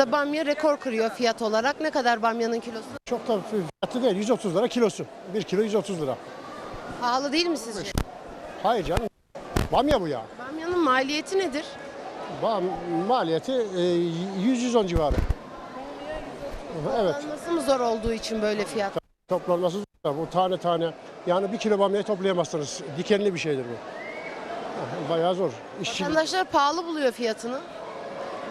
Pazarda bamya rekor kırıyor fiyat olarak. Ne kadar bamyanın kilosu? Çok da fiyatı değil 130 lira kilosu. 1 kilo 130 lira. Pahalı değil mi sizce? Hayır canım. Bamya bu ya. Bamyanın maliyeti nedir? Bam, maliyeti e, 100-110 civarı. Evet. Nasıl mı zor olduğu için böyle fiyat? Toplanması zor. Bu tane tane. Yani bir kilo bamyayı toplayamazsınız. Dikenli bir şeydir bu. Bayağı zor. İşçi, Vatandaşlar pahalı buluyor fiyatını.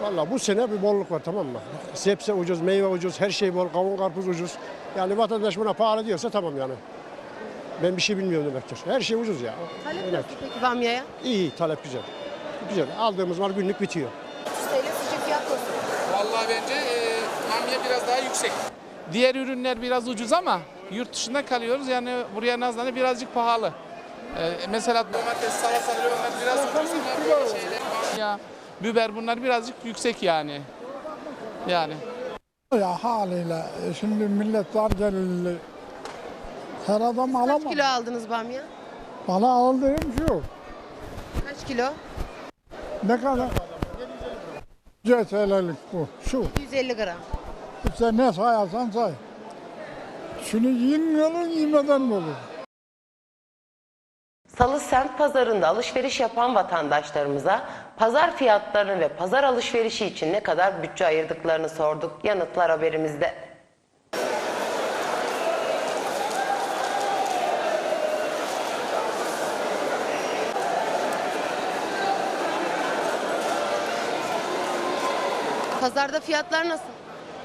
Valla bu sene bir bolluk var tamam mı? Sebze ucuz, meyve ucuz, her şey bol, kavun karpuz ucuz. Yani vatandaş buna pahalı diyorsa tamam yani. Ben bir şey bilmiyorum demektir. Her şey ucuz ya. Talep Evet. nasıl peki bamyaya? İyi, talep güzel. Güzel. Aldığımız mal günlük bitiyor. 300 TL sizce fiyat nasıl? Vallahi bence e, bamya biraz daha yüksek. Diğer ürünler biraz ucuz ama yurt dışında kalıyoruz yani buraya nazlanı birazcık pahalı. E, mesela domates, salatalar onlar biraz ucuz ama böyle şeyler bamya, biber bunlar birazcık yüksek yani. Yani. Ya haliyle şimdi millet dar gelirli. Her adam Kaç alamaz. kilo aldınız bamya? Bana aldığım şu. Kaç kilo? Ne kadar? CTL'lik bu. Şu. 150 gram. İşte ne sayarsan say. Şunu yiyin mi olur, yemeden olur? Salı semt pazarında alışveriş yapan vatandaşlarımıza pazar fiyatlarını ve pazar alışverişi için ne kadar bütçe ayırdıklarını sorduk. Yanıtlar haberimizde. Pazarda fiyatlar nasıl?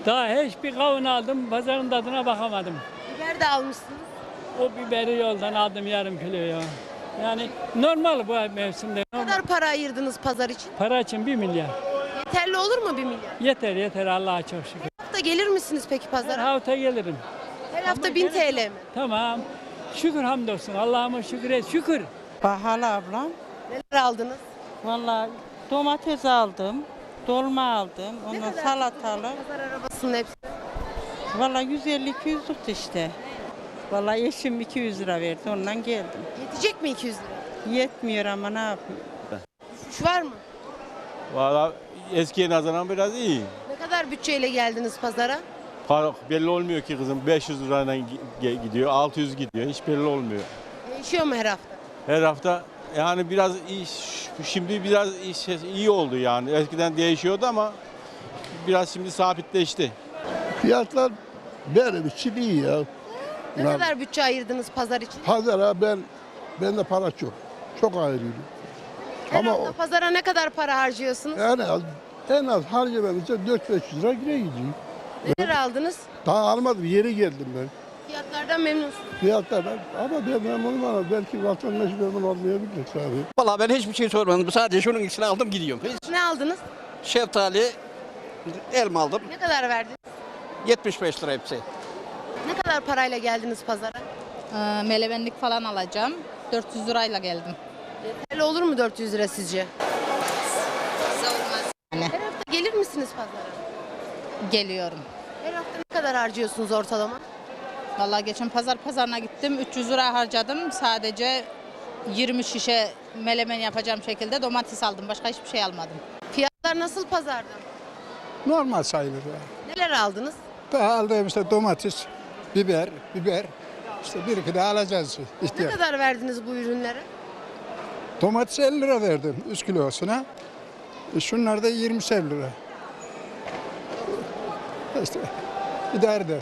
Daha hiçbir kavun aldım, pazarın tadına bakamadım. Biber de almışsınız. O biberi yoldan aldım yarım kilo ya. Yani normal bu mevsimde. Ne kadar para ayırdınız pazar için? Para için bir milyar. Yeterli olur mu 1 milyar? Yeter yeter Allah'a çok şükür. Hafta gelir misiniz peki Her pazara? hafta gelirim. Her hafta 1000 TL mi? Tamam. Şükür hamdolsun. Allah'ıma şükür et. Şükür. Pahalı ablam. Neler aldınız? Vallahi domates aldım, dolma aldım, Ne ondan kadar salatalık. Pazar arabasının hepsi. Vallahi 150-200 tuttu işte. Vallahi eşim 200 lira verdi, ondan geldim. Yetecek mi 200 lira? Yetmiyor ama ne yapayım? Şu var mı? Valla eskiye nazaran biraz iyi. Ne kadar bütçeyle geldiniz pazara? Para belli olmuyor ki kızım 500 lirayla gi- gidiyor, 600 gidiyor. Hiç belli olmuyor. Değişiyor mu her hafta? Her hafta yani biraz iş, şimdi biraz iş, iyi oldu yani. Eskiden değişiyordu ama biraz şimdi sabitleşti. Fiyatlar benim için iyi ya. Ne Ya, kadar bütçe ayırdınız pazar için? Pazara ben, bende para çok. Çok ayrılıyorum. Her Ama hafta o- pazara ne kadar para harcıyorsunuz? en az, en az harcamamızda 4-500 lira yine gidiyor. Neler aldınız? Daha almadım, yeni geldim ben. Fiyatlardan memnunsunuz. Fiyatlardan ama ben memnunum ama belki vatandaş memnun olmayabilir tabii. Valla ben hiçbir şey sormadım. Sadece şunun ikisini aldım gidiyorum. Hiç Ne aldınız? şeftali, elma aldım. Ne kadar verdiniz? 75 lira hepsi. Ne kadar parayla geldiniz pazara? Ee, Melemenlik falan alacağım. 400 lirayla geldim. Yeterli olur mu 400 lira sizce? Olmaz. Her hafta gelir misiniz pazara? Geliyorum. Her hafta ne kadar harcıyorsunuz ortalama? Vallahi geçen pazar pazarına gittim. 300 lira harcadım. Sadece 20 şişe melemen yapacağım şekilde domates aldım. Başka hiçbir şey almadım. Fiyatlar nasıl pazarda? Normal sayılır ya. Neler aldınız? Daha aldığım işte domates, biber, biber. İşte bir iki de alacağız Ne ihtiyaç. kadar verdiniz bu ürünlere? Domates 50 lira verdim 3 kilosuna. E şunlar da 20 lira. İşte idare eder.